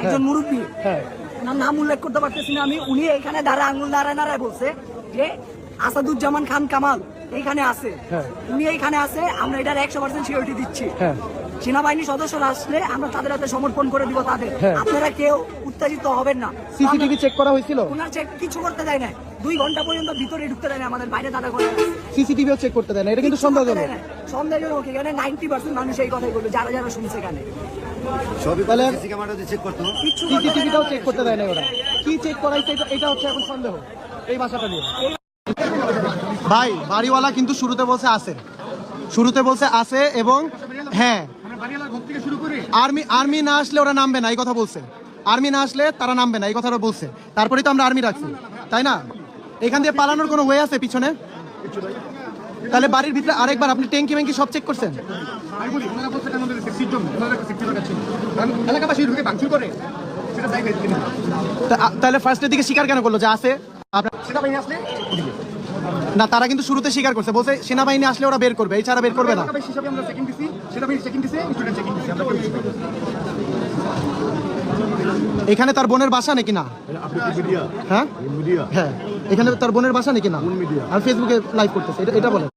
একজন মুরব্বী। হ্যাঁ। নাম উল্লেখ করতে পারতেছি না আমি। উনি এখানে দাঁড়া আঙুল নাড়ায় নাড়ায় বলছে যে আসাদুজ্জামান খান কামাল এইখানে আছে। হ্যাঁ। উনি এইখানে আছে আমরা এটার একশো পার্সেন্ট সিকিউরিটি দিচ্ছি। হ্যাঁ। সেনাবাহিনী সদস্যরা আসলে আমরা তাদের হাতে সমর্পণ করে দিব তাদের। হ্যাঁ। আপনারা কেউ উত্তেজিত হবেন না। সিসিটিভি চেক করা হয়েছিল? ওনার চেক কিছু করতে দেয় না দুই ঘণ্টা পর্যন্ত ভিতরে ঢুকতে দেয় না আমাদের বাইরে দাদা করে সিসিটিভিও চেক করতে দেয় না এটা কিন্তু সন্দেহজনক। সন্দেহজনক এখানে নাইনটি পার্সেন্ট মানুষ এই কথাই বলবে যারা যারা শুনছে এখানে। সবই তাহলে- সিসি চেক করতো কিচ্ছু করতে দেয় না সিসিটিভিটাও চেক করতে দেয় না ওরা। কি চেক করাইছে এটা- এটা হচ্ছে এখন সন্দেহ এই ভাষাটা নিয়ে ভাই বাড়িওয়ালা কিন্তু শুরুতে বলছে আছে। শুরুতে বলছে আছে এবং হ্যাঁ। আর্মি আর্মি না আসলে ওরা নামবে না এই কথা বলছে। আর্মি না আসলে তারা নামবে না এই কথাটা বলছে। তারপরেই তো আমরা আর্মি রাখছি তাই না? এখান দিয়ে পালানোর কোনো ওয়ে আছে পিছনে? তাহলে বাড়ির ভিতরে আরেকবার আপনি ট্যাঙ্কি ব্যাঙ্কি সব চেক করছেন? এলাকাবাসী ঢুকে ভাঙচুর করে। তাহলে ফার্স্টের দিকে স্বীকার কেন করল? যে আছে। সেনাবাহিনী আসলে? না তারা কিন্তু শুরুতে স্বীকার করছে। বলছে সেনাবাহিনী আসলে ওরা বের করবে এছাড়া বের করবে না। এখানে তার বোনের বাসা নাকি না? হ্যাঁ? হ্যাঁ। এখানে তার বোনের বাসা নাকি না? আর ফেসবুকে লাইভ করতেছে এটা এটা বলেন